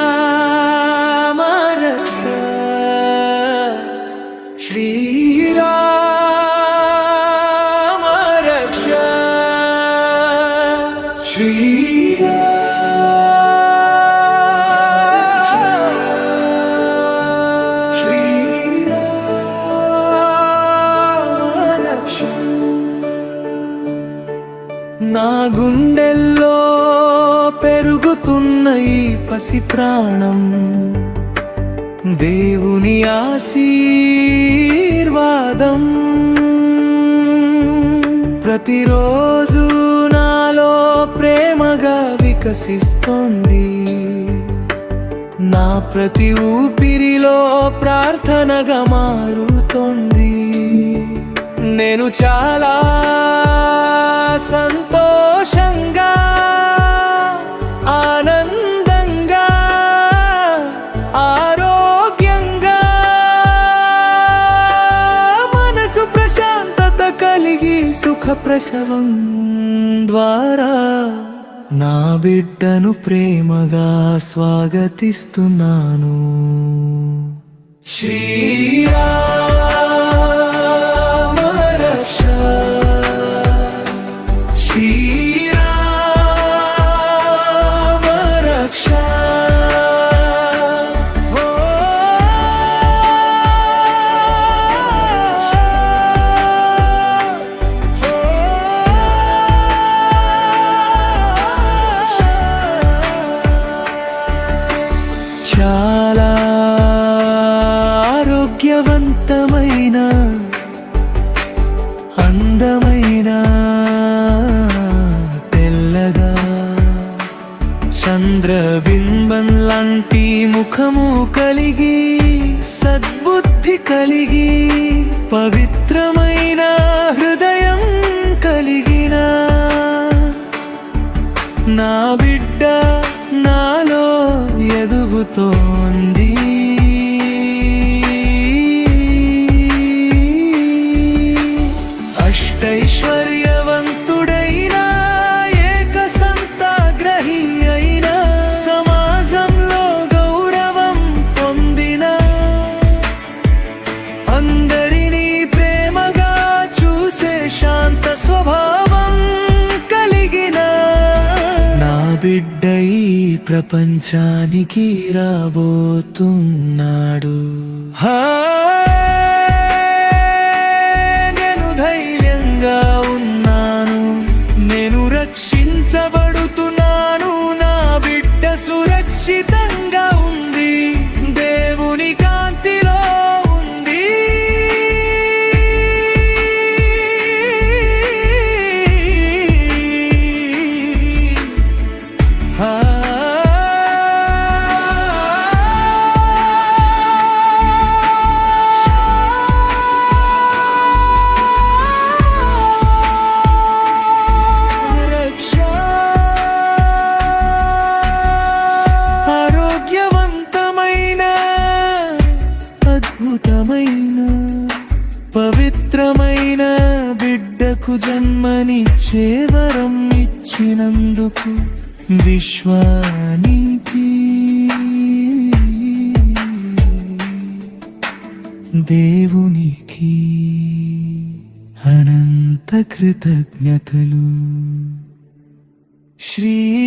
శ్రీరామ రక్ష శ్రీరామ రక్ష శ్రీరామ రక్ష నా గుండెల్లో పెరుగుతున్న ఈ పసి ప్రాణం. దేవుని ఆశీర్వాదం. ప్రతిరోజు నాలో ప్రేమగా వికసిస్తోంది. నా ప్రతి ఊపిరిలో ప్రార్థనగా మారుతోంది. నేను చాలా సంతోషంగా కలిగి సుఖ ప్రసవం ద్వారా నా బిడ్డను ప్రేమగా స్వాగతిస్తున్నాను. శ్రీరా ఆరోగ్యవంతమైన అందమైన తెల్లగా. చంద్రబింబం లాంటి ముఖము కలిగి సద్బుద్ధి కలిగి పవిత్రమైన హృదయం కలిగిన నా బిడ్డ నాలో ఎదుగుతోంది. స్వభావం కలిగిన నా బిడ్డ ఈ ప్రపంచానికి రాబోతున్నాడు. హా, నేను ధైర్యంగా ఉన్నాను. నేను రక్షించబ బిడ్డకు జన్మనిచ్చే వరం ఇచ్చినందుకు విశ్వానికి. దేవునికి అనంత కృతజ్ఞతలు. శ్రీ